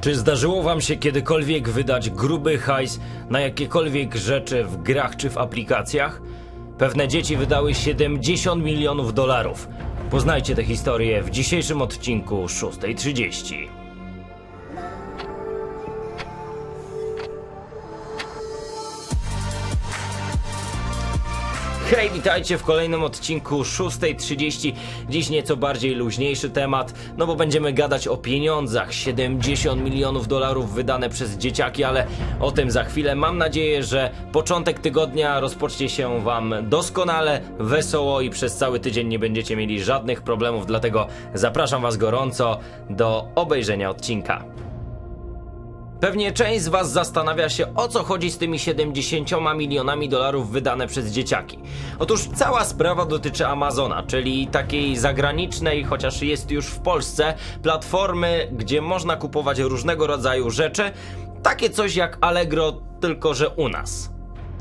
Czy zdarzyło wam się kiedykolwiek wydać gruby hajs na jakiekolwiek rzeczy w grach czy w aplikacjach? Pewne dzieci wydały 70 milionów dolarów. Poznajcie tę historię w dzisiejszym odcinku 6.30. Hej, witajcie w kolejnym odcinku 6.30. Dziś nieco bardziej luźniejszy temat, no bo będziemy gadać o pieniądzach. 70 milionów dolarów wydane przez dzieciaki, ale o tym za chwilę. Mam nadzieję, że początek tygodnia rozpocznie się Wam doskonale, wesoło i przez cały tydzień nie będziecie mieli żadnych problemów, dlatego zapraszam Was gorąco do obejrzenia odcinka. Pewnie część z Was zastanawia się, o co chodzi z tymi 70 milionami dolarów wydane przez dzieciaki. Otóż cała sprawa dotyczy Amazona, czyli takiej zagranicznej, chociaż jest już w Polsce, platformy, gdzie można kupować różnego rodzaju rzeczy. Takie coś jak Allegro, tylko że u nas.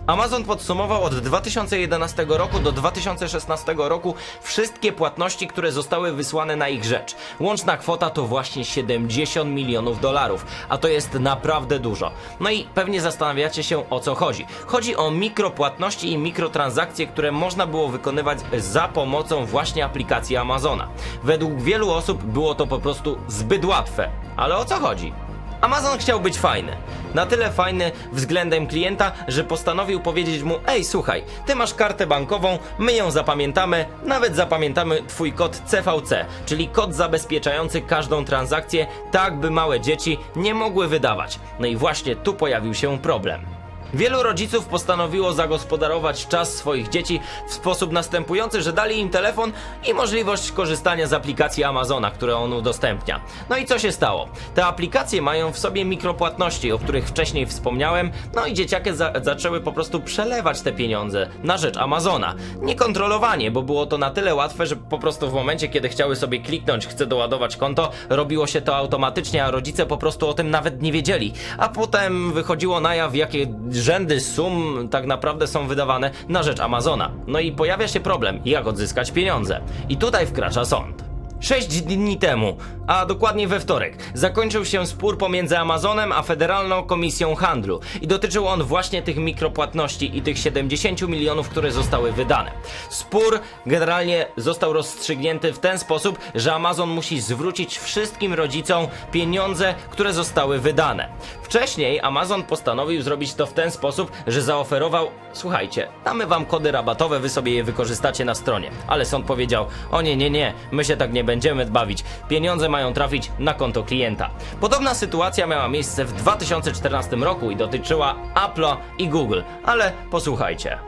Amazon podsumował od 2011 roku do 2016 roku wszystkie płatności, które zostały wysłane na ich rzecz. Łączna kwota to właśnie 70 milionów dolarów, a to jest naprawdę dużo. No i pewnie zastanawiacie się o co chodzi. Chodzi o mikropłatności i mikrotransakcje, które można było wykonywać za pomocą właśnie aplikacji Amazona. Według wielu osób było to po prostu zbyt łatwe. Ale o co chodzi? Amazon chciał być fajny. Na tyle fajny względem klienta, że postanowił powiedzieć mu: Ej, słuchaj, ty masz kartę bankową, my ją zapamiętamy, nawet zapamiętamy twój kod CVC, czyli kod zabezpieczający każdą transakcję, tak by małe dzieci nie mogły wydawać. No i właśnie tu pojawił się problem. Wielu rodziców postanowiło zagospodarować czas swoich dzieci w sposób następujący, że dali im telefon i możliwość korzystania z aplikacji Amazona, które on udostępnia. No i co się stało? Te aplikacje mają w sobie mikropłatności, o których wcześniej wspomniałem, no i dzieciaki za zaczęły po prostu przelewać te pieniądze na rzecz Amazona. Niekontrolowanie, bo było to na tyle łatwe, że po prostu w momencie, kiedy chciały sobie kliknąć, chcę doładować konto, robiło się to automatycznie, a rodzice po prostu o tym nawet nie wiedzieli. A potem wychodziło na jaw, jakie rzędy sum tak naprawdę są wydawane na rzecz Amazona. No i pojawia się problem, jak odzyskać pieniądze. I tutaj wkracza sąd. Sześć dni temu, a dokładnie we wtorek, zakończył się spór pomiędzy Amazonem a Federalną Komisją Handlu i dotyczył on właśnie tych mikropłatności i tych 70 milionów, które zostały wydane. Spór generalnie został rozstrzygnięty w ten sposób, że Amazon musi zwrócić wszystkim rodzicom pieniądze, które zostały wydane. Wcześniej Amazon postanowił zrobić to w ten sposób, że zaoferował: Słuchajcie, damy wam kody rabatowe, wy sobie je wykorzystacie na stronie. Ale sąd powiedział: O nie, nie, nie, my się tak nie będziemy bawić. Pieniądze mają trafić na konto klienta. Podobna sytuacja miała miejsce w 2014 roku i dotyczyła Apple'a i Google. Ale posłuchajcie.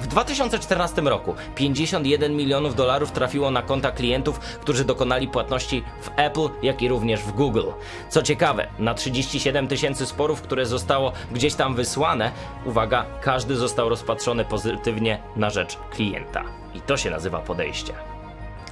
W 2014 roku 51 milionów dolarów trafiło na konta klientów, którzy dokonali płatności w Apple, jak i również w Google. Co ciekawe, na 37 tysięcy sporów, które zostało gdzieś tam wysłane, uwaga, każdy został rozpatrzony pozytywnie na rzecz klienta. I to się nazywa podejście.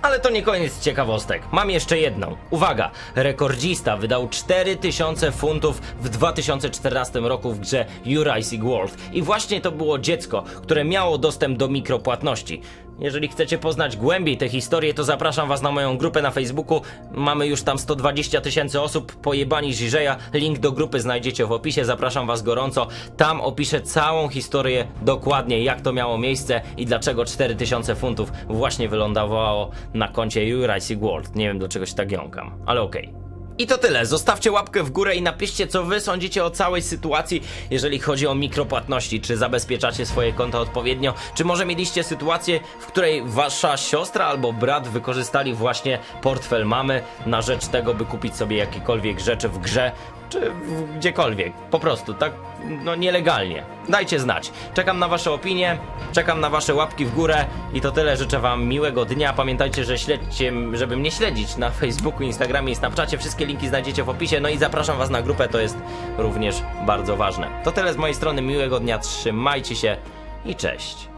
Ale to nie koniec ciekawostek. Mam jeszcze jedną. Uwaga! Rekordzista wydał 4000 funtów w 2014 roku w grze Jurassic World. I właśnie to było dziecko, które miało dostęp do mikropłatności. Jeżeli chcecie poznać głębiej tę historię, to zapraszam was na moją grupę na Facebooku. Mamy już tam 120 tysięcy osób, pojebani Żiżeja. Link do grupy znajdziecie w opisie, zapraszam was gorąco. Tam opiszę całą historię dokładnie, jak to miało miejsce i dlaczego 4000 funtów właśnie wylądowało na koncie Jurassic World. Nie wiem, dlaczego się tak jąkam, ale okej. I to tyle. Zostawcie łapkę w górę i napiszcie, co wy sądzicie o całej sytuacji, jeżeli chodzi o mikropłatności. Czy zabezpieczacie swoje konta odpowiednio? Czy może mieliście sytuację, w której wasza siostra albo brat wykorzystali właśnie portfel mamy na rzecz tego, by kupić sobie jakiekolwiek rzeczy w grze? Czy gdziekolwiek, po prostu, tak no nielegalnie. Dajcie znać. Czekam na wasze opinie, czekam na wasze łapki w górę i to tyle. Życzę wam miłego dnia. Pamiętajcie, że śledźcie, żeby mnie śledzić na Facebooku, Instagramie i Snapchacie. Wszystkie linki znajdziecie w opisie. No i zapraszam was na grupę, to jest również bardzo ważne. To tyle z mojej strony. Miłego dnia, trzymajcie się i cześć.